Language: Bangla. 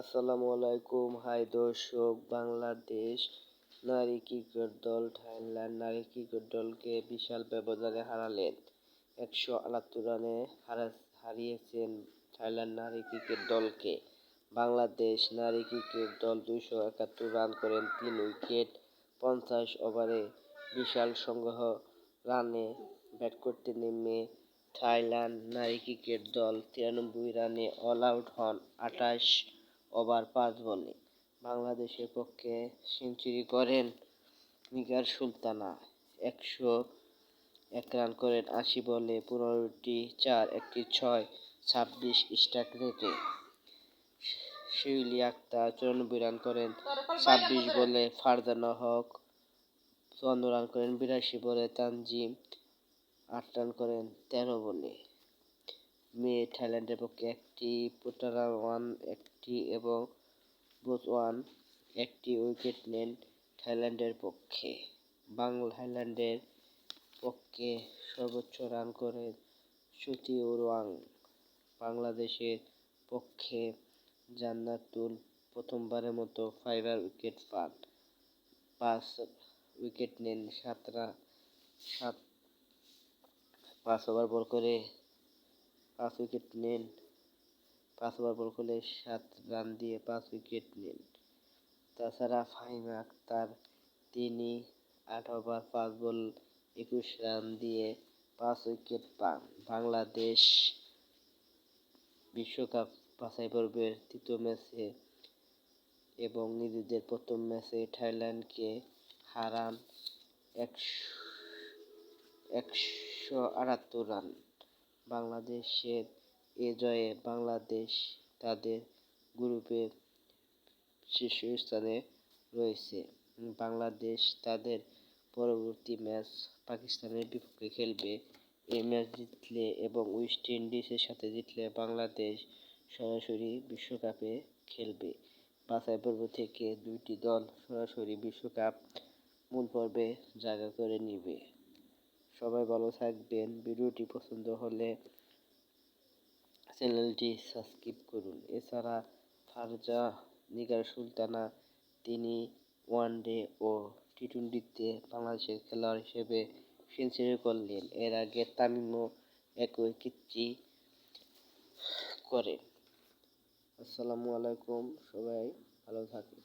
আসসালামু আলাইকুম। হাই দর্শক, বাংলাদেশ নারী ক্রিকেট দল থাইল্যান্ড নারী ক্রিকেট দলকে বিশাল ব্যবধানে হারালেন। একশো আটাত্তর রানে হারিয়েছেন থাইল্যান্ড নারী ক্রিকেট দলকে। বাংলাদেশ নারী ক্রিকেট দল দুইশো একাত্তর রান করেন, তিন উইকেট, পঞ্চাশ ওভারে বিশাল সংগ্রহ রানে ব্যাট করতে নেমে থাইল্যান্ড নারী ক্রিকেট দল তিরানব্বই রানে অল আউট হন। আটাশ ওভার পাঁচ বলে। বাংলাদেশের পক্ষে সেঞ্চুরি করেন নিগার সুলতানা। একশো এক রান করেন, আশি বলে, পনেরোটি চার, একটি ছয়, ছাব্বিশ স্ট্রাইক রেটে। শিউলি আক্তার চুরানব্বই রান করেন, ছাব্বিশ বলে, ফারজানা হক চুয়ান্ন রান করেন, বিরাশি বলে, তানজিম আট রান করেন, তেরো বলে। মেয়ে থাইল্যান্ডের পক্ষে একটি ওয়ান, একটি এবং ওয়ান, একটি উইকেট নেন থাইল্যান্ডের পক্ষে। বাংলা থাইল্যান্ডের পক্ষে সর্বোচ্চ রান করেন সুতি ওয়াং। বাংলাদেশের পক্ষে জান্নাতুল প্রথমবারের মতো ফাইবার উইকেট পান। পাঁচ উইকেট নেন, সাতরা, সাত, পাঁচ ওভার বল করে পাঁচ উইকেট নেন। পাঁচ ওভার বল করলে সাত রান দিয়ে পাঁচ উইকেট নেন। তাছাড়া ফাহিমা আক্তার, তিনি আট ওভার, পাঁচ বল, একুশ রান দিয়ে পাঁচ উইকেট পান। বাংলাদেশ বিশ্বকাপ বাছাই পর্বের তৃতীয় ম্যাচে এবং নিজেদের প্রথম ম্যাচে থাইল্যান্ডকে হারান একশো একশো আটাত্তর রান। বাংলাদেশের এ জয়ে বাংলাদেশ তাদের গ্রুপে শীর্ষস্থানে রয়েছে। বাংলাদেশ তাদের পরবর্তী ম্যাচ পাকিস্তানের বিপক্ষে খেলবে। এই ম্যাচ জিতলে এবং ওয়েস্ট ইন্ডিজের সাথে জিতলে বাংলাদেশ সরাসরি বিশ্বকাপে খেলবে। বাছাই পর্ব থেকে দুইটি দল সরাসরি বিশ্বকাপ মূল পর্বে জায়গা করে নিবে। সবাই ভালো থাকবেন। ভিডিওটি পছন্দ হলে চ্যানেলটি সাবস্ক্রাইব করুন। এছাড়া ফারজা নিগার সুলতানা, তিনি ওয়ানডে ও টি টোয়েন্টিতে বাংলাদেশের খেলোয়াড় হিসেবে সেঞ্চুরি করলেন। এর আগে তামিমও একই কীর্তি করেন। আসসালামু আলাইকুম, সবাই ভালো থাকেন।